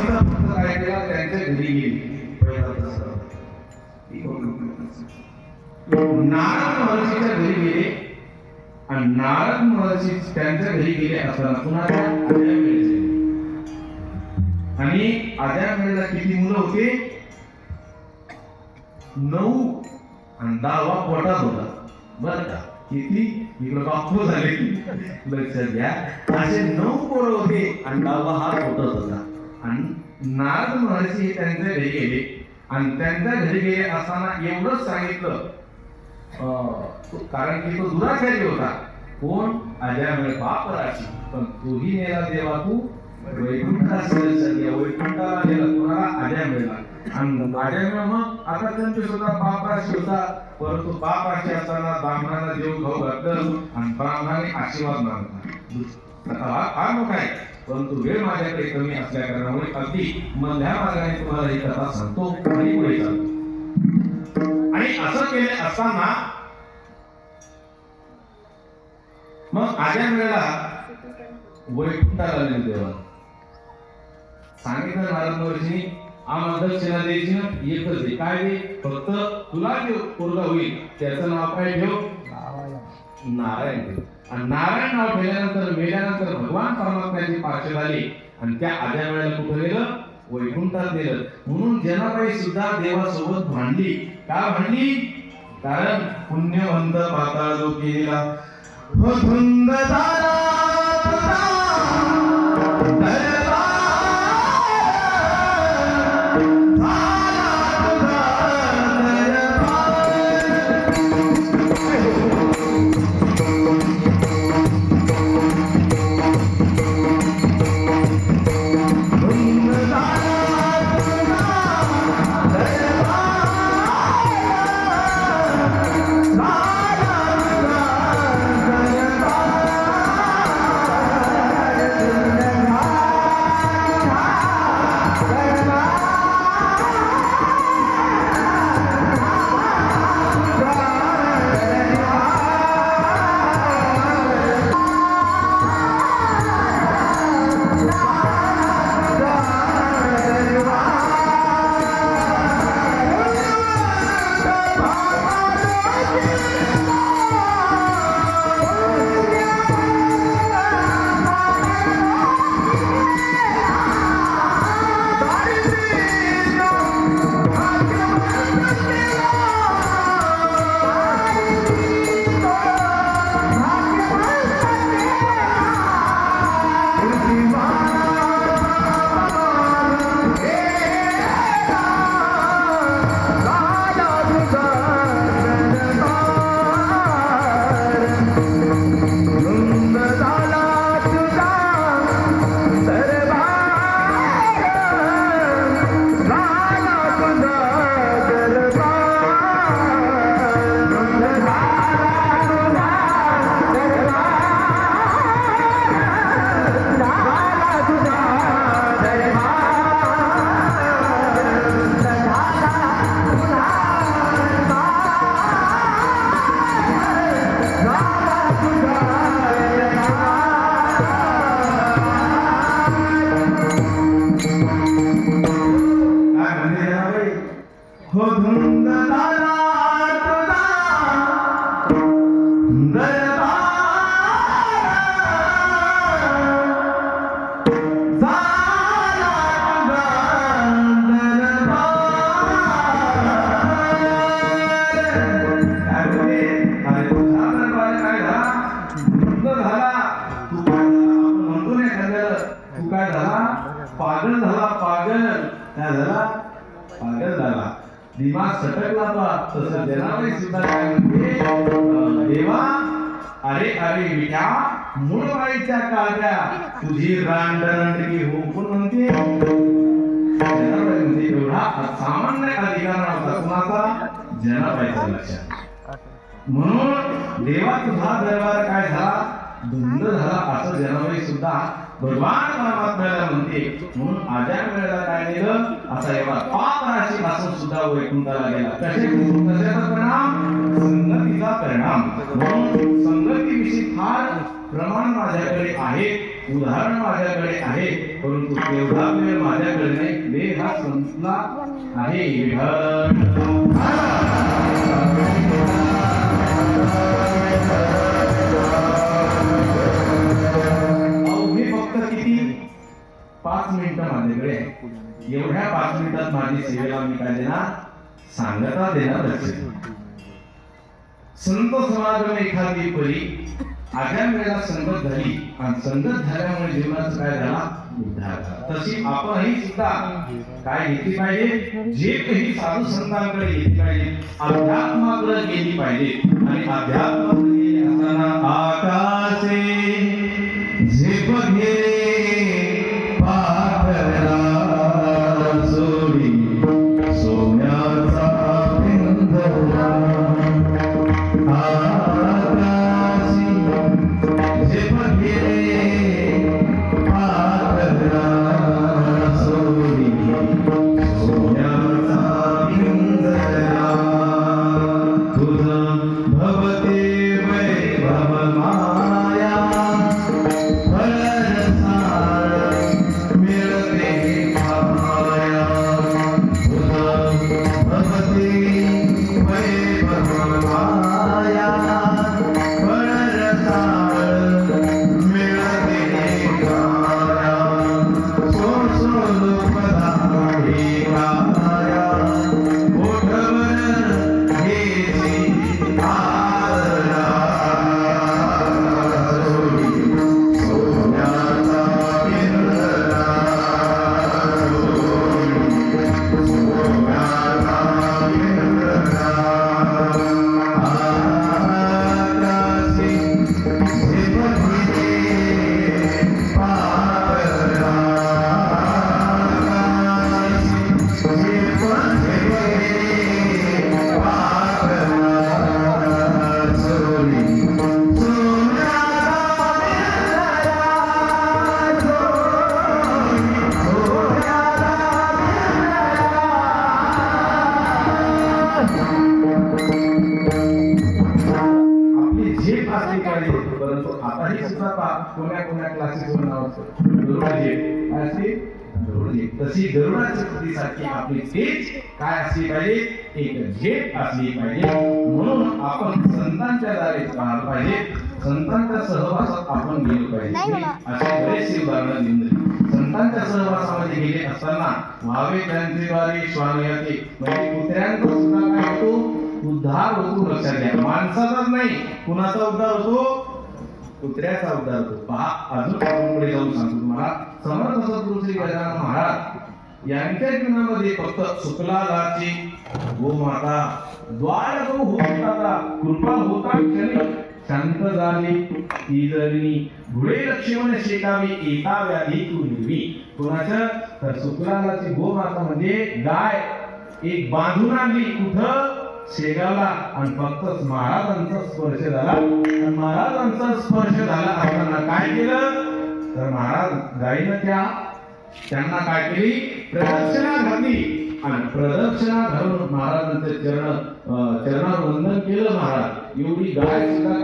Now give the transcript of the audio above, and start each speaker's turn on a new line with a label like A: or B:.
A: महर्षीचा पुत्र काय त्यांच्या घरी गेली पहिला प्रसंग. नारद महर्षीच्या घरी गेले आणि नारद महर्षी त्यांच्या घरी गेले असताना पुन्हा अजयमेळचे आणि अजयमेळला किती मुलं होते नऊ आणि दहावा पोटात होता बर का किती इकडे बापू झाले लक्षात घ्या असे नऊ पोरं होते आणि दहावा हा पोटात होता आणि नारद महर्षी हे त्यांच्या घरी गेले. आणि त्यांच्या घरी गेले असताना एवढंच सांगितलं. कारण की तो दुराचारी होता. कोण? अजय बाप राशी पण तोही नेला देवा तू वैकुंठाला वैकुंठाला नेला. कोणाला? अजय मिळला आणि अजय मग आता त्यांचे सुद्धा बाप राशी होता. परंतु बाप राशी असताना ब्राह्मणाला देव भाऊ घातलं. आणि ब्राह्मणाने आशीर्वाद मानला हा मग मोठा आहे. परंतु वेळ माझ्याकडे कमी असल्या कारणामुळे अगदी मधल्या मार्गाने तुम्हाला ही कथा सांगतो आणि पुढे चालतो. आणि असं केले असताना मग आज्या वेळेला वैकुंठाला देवा सांगितलं नारद महर्षी आम्हाला दक्षिणा द्यायची ना एकच आहे. काय दे फक्त तुला जे पोरगा होईल. त्याचं नाव काय ठेव? नारायण. ठेव आणि नारायण नाव ठेवल्यानंतर मेल्यानंतर भगवान परमात्म्याची पार्श्व झाली. आणि त्या आद्या वेळेला कुठं गेलं वैकुंठात गेलं म्हणून जनाबाई सुद्धा देवासोबत भांडली. का भांडली? कारण पुण्यवंत पाताळ जो केला हो धुंद झाला दिमाग तसं जनाबाई सुद्धा काय म्हणते देवा अरे अरे विट्या मूळ बाईच्या काळ्या तुझी रांडरंडगी होऊन म्हणते. जनाबाई एवढा सामान्य अधिकार नव्हता कुणाचा? जनाबाईचा लक्षात. म्हणून देवा तुझा दरबार काय झाला? धुंद झाला. असं जनाबाई सुद्धा भगवान परमात्म्याला म्हणते म्हणून आज्या वेळेला काय केलं? असा एवढा पाप राशी पासून सुद्धा वैकुंठाला गेला. कसे? कशाचा परिणाम? संगतीचा परिणाम. म्हणून संगतीविषयी फार प्रमाण माझ्याकडे आहे उदाहरण माझ्याकडे आहे परंतु तेवढा वेळ माझ्याकडे नाही. वेळ हा संपला आहे. एवढ्या पाच मिनिटात माझी सेवेला मी काय देणार? सांगता देणार संत समागम एखादी परी आगाम वेळेला संगत झाली आणि संगत झाल्यामुळे जीवनाचा काय झाला? उद्धार तशी आपणही सुद्धा काय घेतली पाहिजे? जे काही साधू संतांकडे घेतली पाहिजे अध्यात्माकडे गेली पाहिजे. आणि अध्यात्माकडे गेली असताना आकाशे झेप घेले आपली झेप असली पाहिजे परंतु आताही सुद्धा कोण्या कोण्या तशी गरुडाची आपली तेज काय असली पाहिजे? एक झेप असली पाहिजे. म्हणून आपण संतांच्या दारे राहायला पाहिजे. संतांच्या सहवासात आपण गेलो पाहिजे. असे बरेचसे उदाहरणं संतांच्या सहवासामध्ये गेले असताना व्हावे त्यांचे द्वारे श्वान याते म्हणजे कुत्र्यांचा सुद्धा काय होतो उद्धार होतो लक्षात घ्या. माणसाचाच नाही कुणाचा उद्धार होतो? कुत्र्याचा उद्धार होतो. पहा अजून पुढे जाऊन सांगतो तुम्हाला. समर्थ सद्गुरू श्री गजानन महाराज यांच्या जीवनामध्ये फक्त शुक्लादाची गो माता द्वार जो होता कृपा होता क्षणी शांत झाली ती लक्ष्मण शेकावी एका व्याधी तू हिरवी कोणाच्या तर गो माता म्हणजे गाय. एक बांधून आणली कुठं? शेगावला. आणि फक्त महाराजांचा स्पर्श झाला. आणि महाराजांचा स्पर्श झाला. असताना काय केलं? तर महाराज गायीनं त्या त्यांना काय केली? प्रदक्षिणा घातली. आणि प्रदक्षिणा घालून महाराजांचे चरण चरणावर वंदन केलं महाराज. एवढी गाय सुद्धा